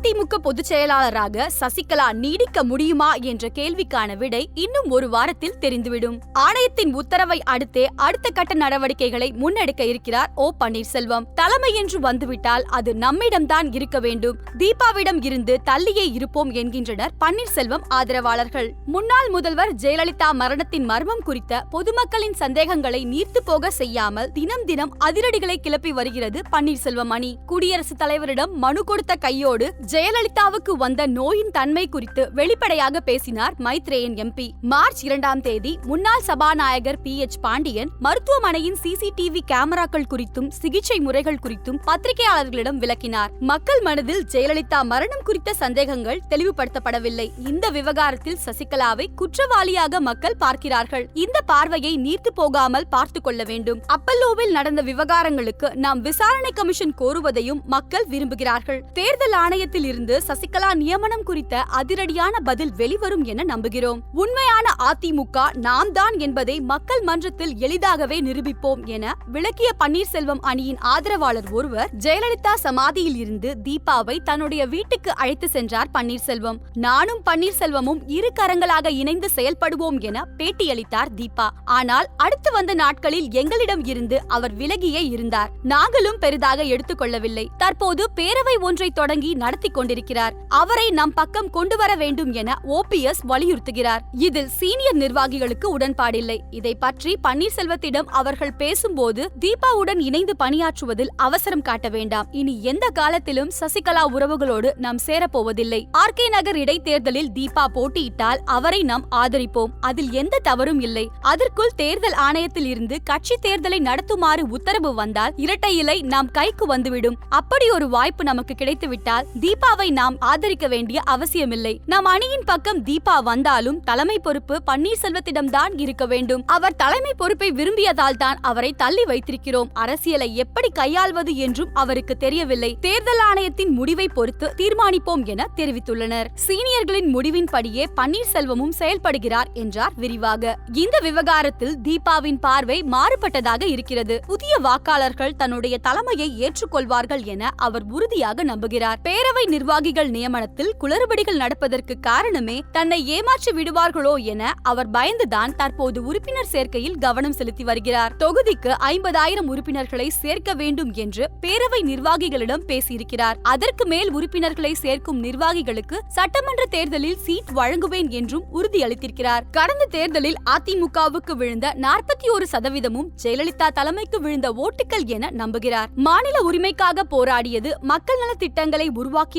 அதிமுக பொதுச் செயலாளராக சசிகலா நீடிக்க முடியுமா என்ற கேள்விக்கான விடை இன்னும் ஒரு வாரத்தில் தெரிந்துவிடும். ஆணையத்தின் உத்தரவை அடுத்தே அடுத்த கட்ட நடவடிக்கைகளை முன்னெடுக்க இருக்கிறார் ஓ பன்னீர்செல்வம். தலைமை என்று வந்துவிட்டால் அது நம்மிடம்தான் இருக்க வேண்டும். தீபாவிடம் இருந்து தள்ளியே இருப்போம் என்கின்றனர் பன்னீர்செல்வம் ஆதரவாளர்கள். முன்னாள் முதல்வர் ஜெயலலிதா மரணத்தின் மர்மம் குறித்த பொதுமக்களின் சந்தேகங்களை நீர்த்து போக செய்யாமல் தினம் தினம் அதிரடிகளை கிளப்பி வருகிறது பன்னீர்செல்வம் அணி. குடியரசுத் தலைவரிடம் மனு கொடுத்த கையோடு ஜெயலலிதாவுக்கு வந்த நோயின் தன்மை குறித்து வெளிப்படையாக பேசினார் மைத்ரேயன் எம்பி மார்ச் இரண்டாம் தேதி முன்னாள் சபாநாயகர் பி எச் பாண்டியன் மருத்துவமனையின் சிசிடிவி கேமராக்கள் குறித்தும் சிகிச்சை முறைகள் குறித்தும் பத்திரிகையாளர்களிடம் விளக்கினார். மக்கள் மனதில் ஜெயலலிதா மரணம் குறித்த சந்தேகங்கள் தெளிவுபடுத்தப்படவில்லை. இந்த விவகாரத்தில் சசிகலாவை குற்றவாளியாக மக்கள் பார்க்கிறார்கள். இந்த பார்வையை நீர்த்து போகாமல் பார்த்து கொள்ள வேண்டும். அப்பல்லோவில் நடந்த விவகாரங்களுக்கு நாம் விசாரணை கமிஷன் கோருவதையும் மக்கள் விரும்புகிறார்கள். தேர்தல் ஆணையத்தில் இருந்து சசிகலா நியமனம் குறித்த அதிரடியான பதில் வெளிவரும் என நம்புகிறோம். உண்மையான அதிமுக நாம் தான் என்பதை மக்கள் மன்றத்தில் எளிதாகவே நிரூபிப்போம் என விளக்கிய பன்னீர்செல்வம் அணியின் ஆதரவாளர் ஒருவர் ஜெயலலிதா சமாதியில் இருந்து தீபாவை தன்னுடைய வீட்டுக்கு அழைத்து சென்றார் பன்னீர்செல்வம். நானும் பன்னீர்செல்வமும் இரு கரங்களாக இணைந்து செயல்படுவோம் என பேட்டியளித்தார் தீபா. ஆனால் அடுத்து வந்த நாட்களில் எங்களிடம் இருந்து அவர் விலகியே இருந்தார். நாங்களும் பெரிதாக எடுத்துக்கொள்ளவில்லை. தற்போது பேரவை ஒன்றை தொடங்கி நடத்தி கொண்டிருக்கிறார் அவரை நம் பக்கம் கொண்டு வர வேண்டும் என ஓபிஎஸ் வலியுறுத்துகிறார். இதில் சீனியர் நிர்வாகிகளுக்கு உடன்பாடில்லை. இதை பற்றி பன்னீர்செல்வத்திடம் அவர்கள் பேசும்போது தீபாவுடன் இணைந்து பணியாற்றுவதில் அவசரம் காட்ட வேண்டாம். இனி எந்த காலத்திலும் சசிகலா உறவுகளோடு நாம் சேரப்போவதில்லை. ஆர் கே நகர் இடைத்தேர்தலில் தீபா போட்டியிட்டால் அவரை நாம் ஆதரிப்போம். அதில் எந்த தவறும் இல்லை. அதற்குள் தேர்தல் ஆணையத்தில் இருந்து கட்சி தேர்தலை நடத்துமாறு உத்தரவு வந்தால் இரட்டை இலை நாம் கைக்கு வந்துவிடும். அப்படி ஒரு வாய்ப்பு நமக்கு கிடைத்துவிட்டால் தீபா தீபாவை நாம் ஆதரிக்க வேண்டிய அவசியமில்லை. நம் அணியின் பக்கம் தீபா வந்தாலும் தலைமை பொறுப்பு பன்னீர்செல்வத்திடம் தான் இருக்க வேண்டும். அவர் தலைமை பொறுப்பை விரும்பியதால் தான் அவரை தள்ளி வைத்திருக்கிறோம். அரசியலை எப்படி கையாள்வது என்றும் அவருக்கு தெரியவில்லை. தேர்தல் ஆணையத்தின் முடிவை பொறுத்து தீர்மானிப்போம் என தெரிவித்துள்ளனர். சீனியர்களின் முடிவின்படியே பன்னீர்செல்வமும் செயல்படுகிறார் என்றார் விரிவாக. இந்த விவகாரத்தில் தீபாவின் பார்வை மாறுபட்டதாக இருக்கிறது. புதிய வாக்காளர்கள் தன்னுடைய தலைமையை ஏற்றுக்கொள்வார்கள் என அவர் உறுதியாக நம்புகிறார். பேரவை நிர்வாகிகள் நியமனத்தில் குளறுபடிகள் நடப்பதற்கு காரணமே தன்னை ஏமாற்றி விடுவார்களோ என அவர் பயந்துதான் தற்போது உறுப்பினர் சேர்க்கையில் கவனம் செலுத்தி வருகிறார். தொகுதிக்கு ஐம்பதாயிரம் உறுப்பினர்களை சேர்க்க வேண்டும் என்று பேரவை நிர்வாகிகளிடம் பேசியிருக்கிறார். அதற்கு மேல் உறுப்பினர்களை சேர்க்கும் நிர்வாகிகளுக்கு சட்டமன்ற தேர்தலில் சீட் வழங்குவேன் என்றும் உறுதியளித்திருக்கிறார். கடந்த தேர்தலில் அதிமுகவுக்கு விழுந்த நாற்பத்தி ஒரு சதவீதமும் ஜெயலலிதா தலைமைக்கு விழுந்த ஓட்டுகள் என நம்புகிறார். மாநில உரிமைக்காக போராடியது மக்கள் நல திட்டங்களை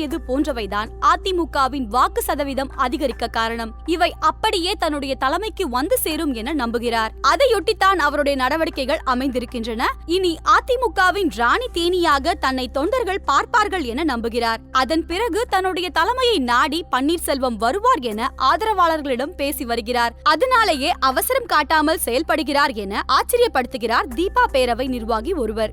உருவாக்கியது போன்றவைதான் அதிமுகவின் வாக்கு சதவீதம் அதிகரிக்க காரணம். இவை அப்படியே தன்னுடைய தலைமைக்கு வந்து சேரும் என நம்புகிறார். அதையொட்டித்தான் அவருடைய நடவடிக்கைகள் அமைந்திருக்கின்றன. இனி அதிமுகவின் ராணி தேனியாக தன்னை தொண்டர்கள் பார்ப்பார்கள் என நம்புகிறார். அதன் பிறகு தன்னுடைய தலைமையை நாடி பன்னீர்செல்வம் வருவார் என ஆதரவாளர்களிடம் பேசி வருகிறார். அதனாலேயே அவசரம் காட்டாமல் செயல்படுகிறார் என ஆச்சரியப்படுத்துகிறார் தீபா பேரவை நிர்வாகி ஒருவர்.